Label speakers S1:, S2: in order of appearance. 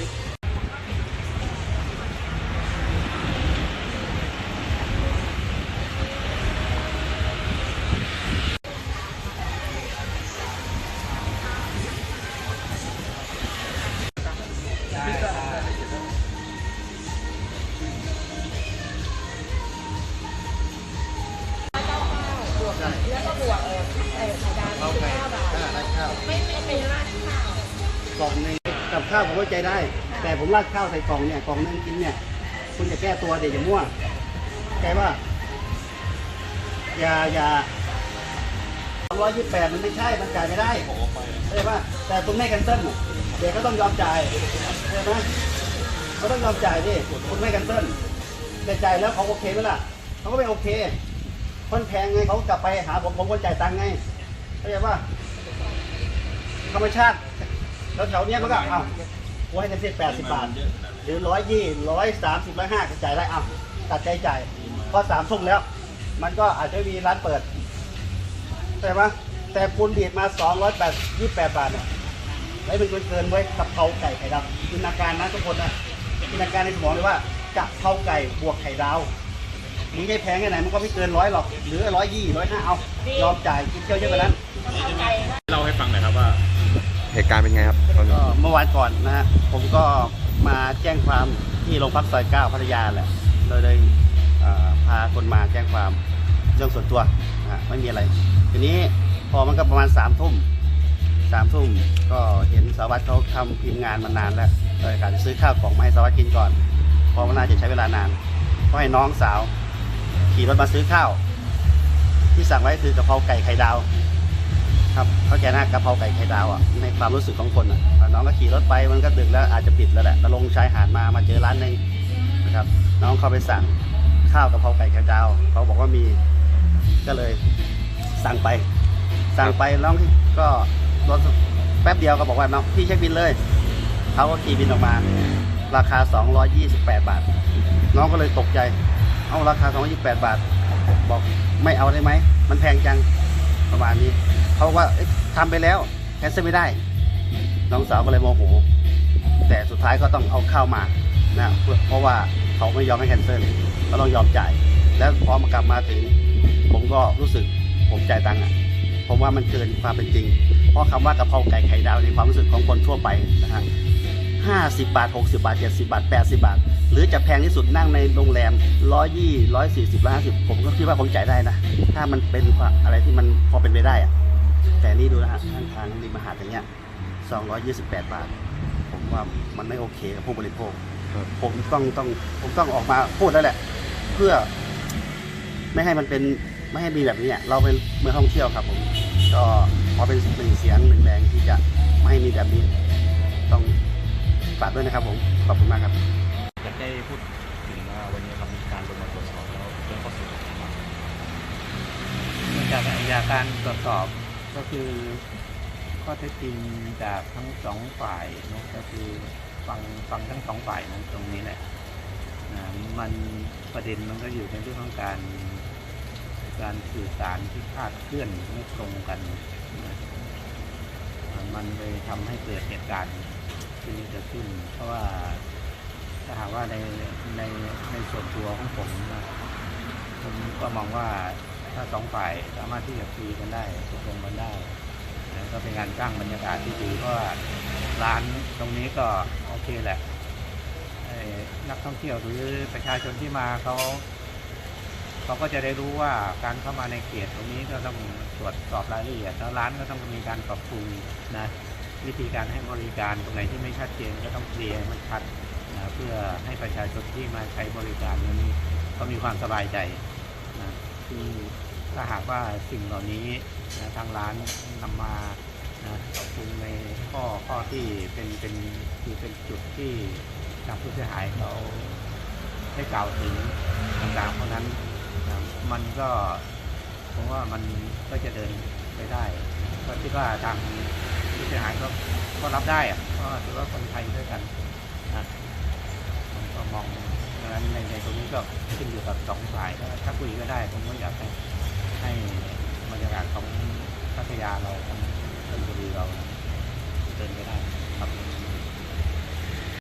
S1: แล้วก็บวกเออ
S2: ไข่ดา
S1: วที่ข้าวบาไม่
S2: ไม่เป็นราดข้าว
S1: กล่อหนึ่ง กับข้าวผมเข้าใจได้ แต่ผมราดข้าวใส่กล่องเนี่ยกล่องหนึงกินเนี่ย คุณจะแก้ตัวเดี๋ยวอย่ามั่วแกว่าอย่าอย่าร้อยยี่แปดมันไม่ใช่ มันจ่ายไม่ได้เข้าใจป่ะแต่คุณไม่แคนเซิลเด็กก็ต้องยอมจ่ายเข้าใจไหมเขาต้องยอมจ่ายดิคุณไม่แคนเซิลแต่จ่ายแล้วเขาโอเคไหมล่ะเขาก็ไม่โอเค คนแพงไงเขากลับไปหาผมผมก็จ่ายตังค์ไงเข้าใจป่ะธรรมชาติ แล้วแถวๆเนี้ยมันก็เอ้ากูให้เงินเสียแปดสิบบาท หรือร้อยยี่ร้อยสามสิบร้อยห้าจ่ายได้เอ้าตัดใจจ่ายพอสามทุ่มแล้ว มันก็อาจจะมีร้านเปิดใช่ไหมแต่คุณดีดมาสองร้อยแปดยี่แปดบาทเนี่ยไอ้เป็นเกินไว้กับเพราไก่ไข่ดาวจินตนาการนะทุกคนนะจินตนาการในสมองเลยว่ากะเพราไก่บวกไข่ดาวมึงไม่แพงแค่ไหนมันก็ไม่เกินร้อยหรอก หรือร้อยยี่ร้อยห้าเอา ยอมจ่ายกินเที่ยวเยอะกว่านั้น
S3: เล่าให้ฟังหน่อยครับว่า
S4: เหตุการณ์เป็นไงครับตอนนี้
S1: ก็เมื่อวานก่อนนะฮะผมก็มาแจ้งความที่โรงพักซอยเก้าพัทยาแหละโดยได้เอ่อพาคนมาแจ้งความเรื่องส่วนตัวนะฮะไม่มีอะไร ทีนี้พอมันก็ประมาณสามทุ่มสามทุ่มก็เห็นสารวัตรเขาทำทีมงานมานานแล้วโดยการซื้อข้าวกล่องมาให้สารวัตรกินก่อนเพราะว่าน่าจะใช้เวลานานก็ให้น้องสาว ขี่รถมาซื้อข้าว ที่สั่งไว้คือกะเพราไก่ไข่ดาว ครับเข้าใจนะกะเพราไก่ไข่ดาวอะในความรู้สึกของคนอะน้องก็ขี่รถไปมันก็ดึกแล้วอาจจะปิดแล้วแหละแล้วลงชายหาดมามาเจอร้านหนึ่งนะครับ น้องเขาไปสั่งข้าวกะเพราไก่ไข่ดาว เขาบอกว่ามีก็เลยสั่งไป สั่งไปน้องก็รถแป๊บเดียวก็บอกว่าน้องพี่เช็คบินเลยเขาก็ขี่บินออกมา ราคา 228 บาท น้องก็เลยตกใจ เอาราคา 228 บาท บอกไม่เอาได้ไหม มันแพงจังประมาณนี้ เขาบอกว่าเอ๊ะทำไปแล้วแคนเซิลไม่ได้ น้องสาวก็เลยโมโห แต่สุดท้ายก็ต้องเอาเข้ามานะเพราะว่าเขาไม่ยอมให้แคนเซิลก็ต้องยอมจ่าย แล้วพอมากลับมาถึง ผมก็รู้สึกผมจ่ายตังค์อะผมว่ามันเกินความเป็นจริง เพราะคำว่ากะเพราไก่ไข่ดาวในความรู้สึกของคนทั่วไปนะฮะห้าสิบบาทหกสิบาทเจ็ดสิบาทแปดสิบาท หรือจะแพงที่สุดนั่งในโรงแรมร้อยยี่ร้อยสี่สิบร้อยห้าสิบผมก็คิดว่าผมจ่ายได้นะ ถ้ามันเป็นอะไรที่มันพอเป็นไปได้อะ แต่นี่ดูนะฮะทางทางริมหาดอย่างเงี้ย228 บาท ผมว่ามันไม่โอเคกับผู้บริโภคผมต้องต้องผมต้องออกมาพูดแล้วแหละ เพื่อ ไม่ให้มันเป็นไม่ให้มีแบบนี้อะเราเป็นเมืองท่องเที่ยวครับผม ก็ขอเป็นหนึ่งเสียงหนึ่งแรงที่จะไม่ให้มีแบบนี้ ต้องฝากด้วยนะครับผมขอบคุณมากครับ
S3: อยากได้พูดถึงว่าวันนี้เรามีการลงมาตรวจสอบแล้วเรื่องข้อเสนอมา
S5: จากจากการตรวจสอบ ก็คือข้อเท็จจริงจากทั้งสองฝ่ายนะก็คือฟังฟังทั้งสองฝ่ายนะตรงนี้แหละนะมันประเด็นมันก็อยู่ในเรื่องของการ การสื่อสารที่คลาดเคลื่อนไม่ตรงกันนะมันเลยทำให้เกิดเหตุการณ์ที่นี้เกิดขึ้น เพราะว่าถ้าหากว่าในในในส่วนตัวของผมนะผมก็มองว่า ถ้าสองฝ่ายสามารถที่จะคุยกันได้ตกลงกันได้นะก็เป็นการสร้างบรรยากาศที่ดีเพราะว่าร้านตรงนี้ก็โอเคแหละนักท่องเที่ยวหรือประชาชนที่มาเขาเขาก็จะได้รู้ว่าการเข้ามาในเขตตรงนี้ก็ต้องตรวจสอบรายละเอียดแล้วร้านก็ต้องมีการปรับปรุงนะวิธีการให้บริการตรงไหนที่ไม่ชัดเจนก็ต้องเคลียร์มันชัดนะเพื่อให้ประชาชนที่มาใช้บริการนั้ก็มีความสบายใจนะ คือถ้าหากว่าสิ่งเหล่านี้นะทางร้านนำมานะปรับปรุงในข้อข้อที่เป็นเป็นคือเป็นจุดที่ทางผู้เสียหายเขาได้กล่าวถึงต่างๆเพราะนั้นนะมันก็ผมว่ามันก็จะเดินไปได้ ก็คิดว่าทางผู้เสียหายก็ก็รับได้อะเพราะว่าถือว่าคนไทยด้วยกันนะผมก็มอง นั้นในในตรงนี้ก็ขึ้นอยู่กับสองฝ่ายถ้าคุยก็ได้ผมก็อยากให้ให้บรรยากาศของพัทยาเราของชลบุรีเราเดินไปได้ครับ